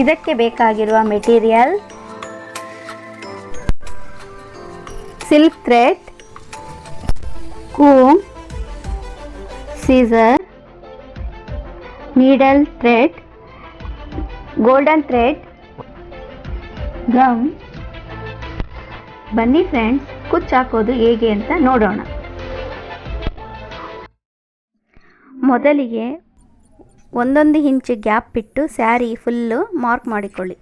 ಇದಕ್ಕೆ ಬೇಕಾಗಿರುವ material, silk thread comb scissor needle thread golden thread gum ಬನ್ನಿ friends ಕುಚ್ಚು ಹಾಕೋದು ಹೇಗೆ ಅಂತ ನೋಡೋಣ. ಮೊದಲಿಗೆ ಒಂದೊಂದು ಇಂಚು ಗ್ಯಾಪ್ ಬಿಟ್ಟು ಸ್ಯಾರಿ ಫುಲ್ಲು ಮಾರ್ಕ್ ಮಾಡಿಕೊಳ್ಳಿ.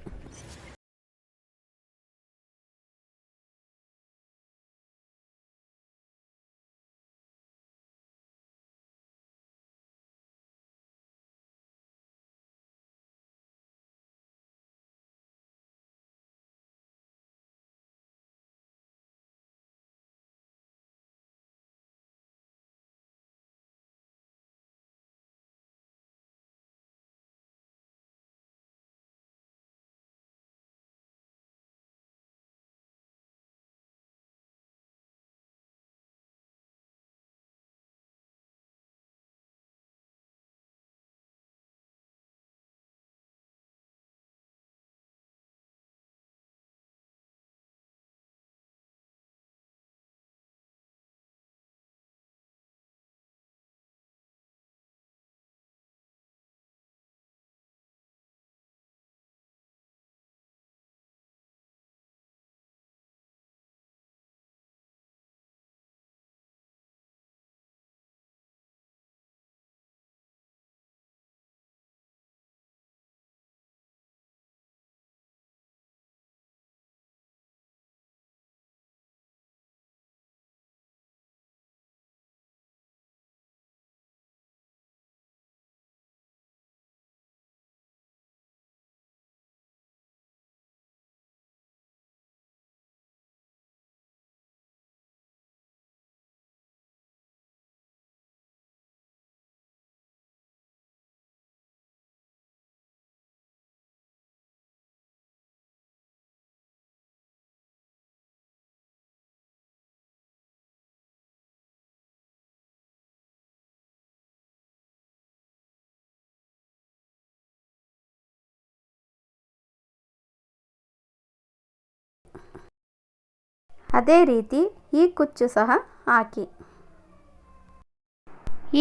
ಅದೇ ರೀತಿ ಈ ಕುಚ್ಚು ಸಹ ಹಾಕಿ.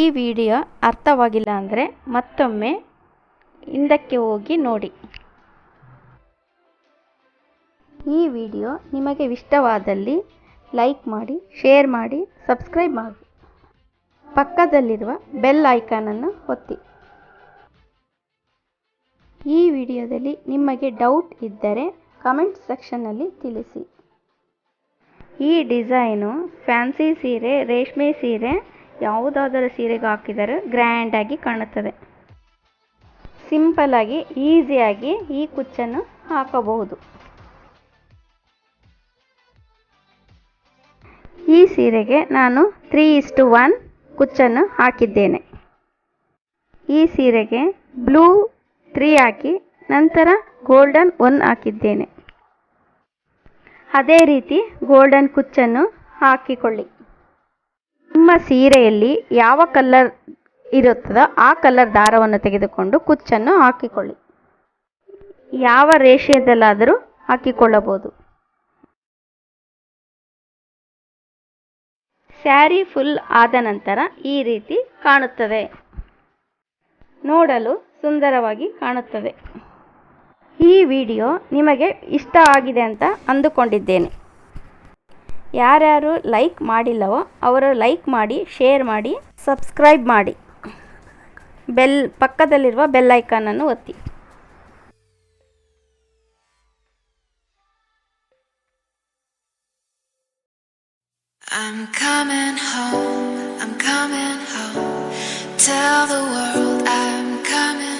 ಈ ವಿಡಿಯೋ ಅರ್ಥವಾಗಿಲ್ಲ ಅಂದರೆ ಮತ್ತೊಮ್ಮೆ ಹಿಂದಕ್ಕೆ ಹೋಗಿ ನೋಡಿ. ಈ ವಿಡಿಯೋ ನಿಮಗೆ ಇಷ್ಟವಾದಲ್ಲಿ ಲೈಕ್ ಮಾಡಿ, ಶೇರ್ ಮಾಡಿ, ಸಬ್ಸ್ಕ್ರೈಬ್ ಮಾಡಿ. ಪಕ್ಕದಲ್ಲಿರುವ ಬೆಲ್ ಐಕಾನನ್ನು ಒತ್ತಿ. ಈ ವಿಡಿಯೋದಲ್ಲಿ ನಿಮಗೆ ಡೌಟ್ ಇದ್ದರೆ ಕಮೆಂಟ್ ಸೆಕ್ಷನ್ನಲ್ಲಿ ತಿಳಿಸಿ. ಈ ಡಿಸೈನು ಫ್ಯಾನ್ಸಿ ಸೀರೆ, ರೇಷ್ಮೆ ಸೀರೆ ಯಾವುದಾದರೂ ಸೀರೆಗೆ ಹಾಕಿದರೆ ಗ್ರ್ಯಾಂಡಾಗಿ ಕಾಣುತ್ತದೆ. ಸಿಂಪಲಾಗಿ ಈಸಿಯಾಗಿ ಈ ಕುಚ್ಚನ್ನು ಹಾಕಬಹುದು. ಈ ಸೀರೆಗೆ ನಾನು ತ್ರೀ ಇಸ್ಟು ಒನ್ ಕುಚ್ಚನ್ನು ಹಾಕಿದ್ದೇನೆ. ಈ ಸೀರೆಗೆ ಬ್ಲೂ ತ್ರೀ ಹಾಕಿ, ನಂತರ ಗೋಲ್ಡನ್ ಒನ್ ಹಾಕಿದ್ದೇನೆ. ಅದೇ ರೀತಿ ಗೋಲ್ಡನ್ ಕುಚ್ಚನ್ನು ಹಾಕಿಕೊಳ್ಳಿ. ನಿಮ್ಮ ಸೀರೆಯಲ್ಲಿ ಯಾವ ಕಲರ್ ಇರುತ್ತದೋ ಆ ಕಲರ್ ದಾರವನ್ನು ತೆಗೆದುಕೊಂಡು ಕುಚ್ಚನ್ನು ಹಾಕಿಕೊಳ್ಳಿ. ಯಾವ ರೇಷೆಯದಲ್ಲಾದರೂ ಹಾಕಿಕೊಳ್ಳಬಹುದು. ಸ್ಯಾರಿ ಫುಲ್ ಆದ ನಂತರ ಈ ರೀತಿ ಕಾಣುತ್ತದೆ. ನೋಡಲು ಸುಂದರವಾಗಿ ಕಾಣುತ್ತದೆ. ಈ ವಿಡಿಯೋ ನಿಮಗೆ ಇಷ್ಟ ಆಗಿದೆ ಅಂತ ಅಂದುಕೊಂಡಿದ್ದೇನೆ. ಯಾರ್ಯಾರು ಲೈಕ್ ಮಾಡಿಲ್ಲವೋ ಅವರು ಲೈಕ್ ಮಾಡಿ ಶೇರ್ ಮಾಡಿ ಸಬ್ಸ್ಕ್ರೈಬ್ ಮಾಡಿ. ಬೆಲ್ ಪಕ್ಕದಲ್ಲಿರುವ ಬೆಲ್ ಐಕಾನನ್ನು ಒತ್ತಿ. I'm coming home, I'm coming home. Tell the world